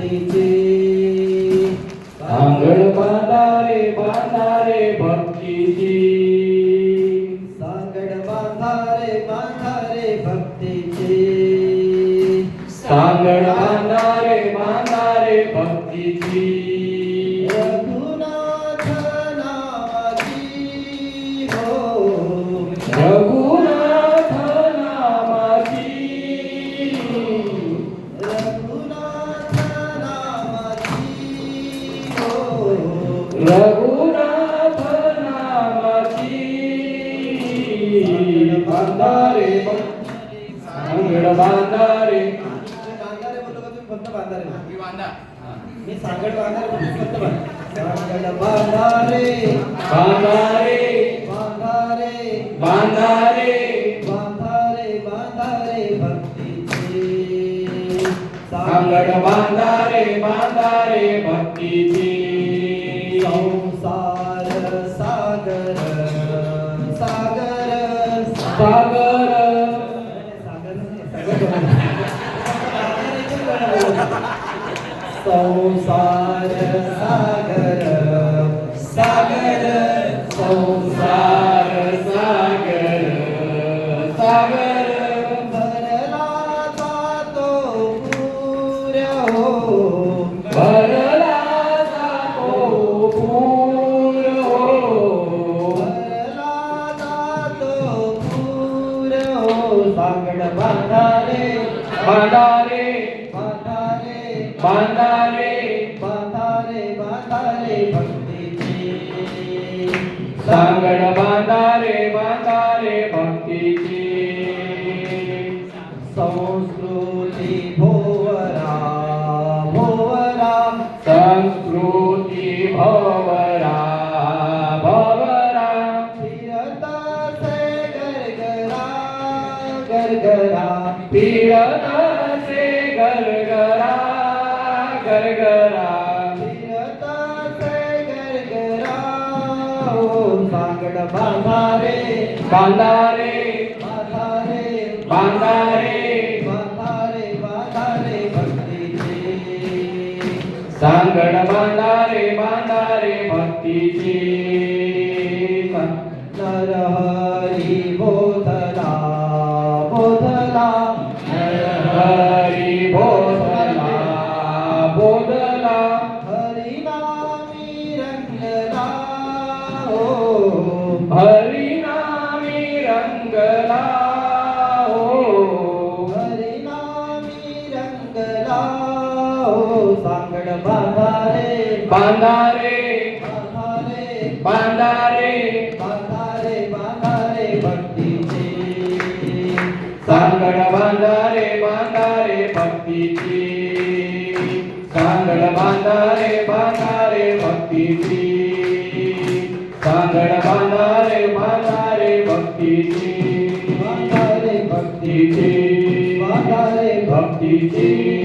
भक्तीची सांगड बांधारे बांधारे भक्तीची सांगड बांधारे बांधारे भक्तीची सांगड बांधारे रघुनाथ नामाची बांधारे सांगड बांधारे मी सांगड बांधारे बांधारे बांधारे बांधारे बांधारे बांधारे बांधारे भक्तीचे. सांगड बांधारे बांधारे भक्तीची. सागर संसार सागर सागर. हो सांगड बांधारे बांधारे बांधारे बांधारे बांधारे बांधारे भक्तीची. सांगड बांधारे बांधारे भक्तीची. संस्कृती भोवरा भोवरा. संस्कृती भोवरा. गरगरा फिरताचे गरगरा गरगरा. फिरता से गरगरा हो सांगड बांधारे बांधारे बांधारे बांधारे. बांधारे. बोधला हरिनामी रंगला. हो हरिनामी रंगला. हो हरिनामी रंगला. हो सांगड बांधारे. बांधारे. बांधारे. बांधारे. बांधारे बांधारे भक्तीचे. सांगड बांधारे बांधारे भक्तीची. सांगड बांधारे बांधारे भक्तीची. सांगड बांधारे बांधारे भक्तीची. बांधारे भक्तीचे भक्तीची. बांधारे भक्तीची.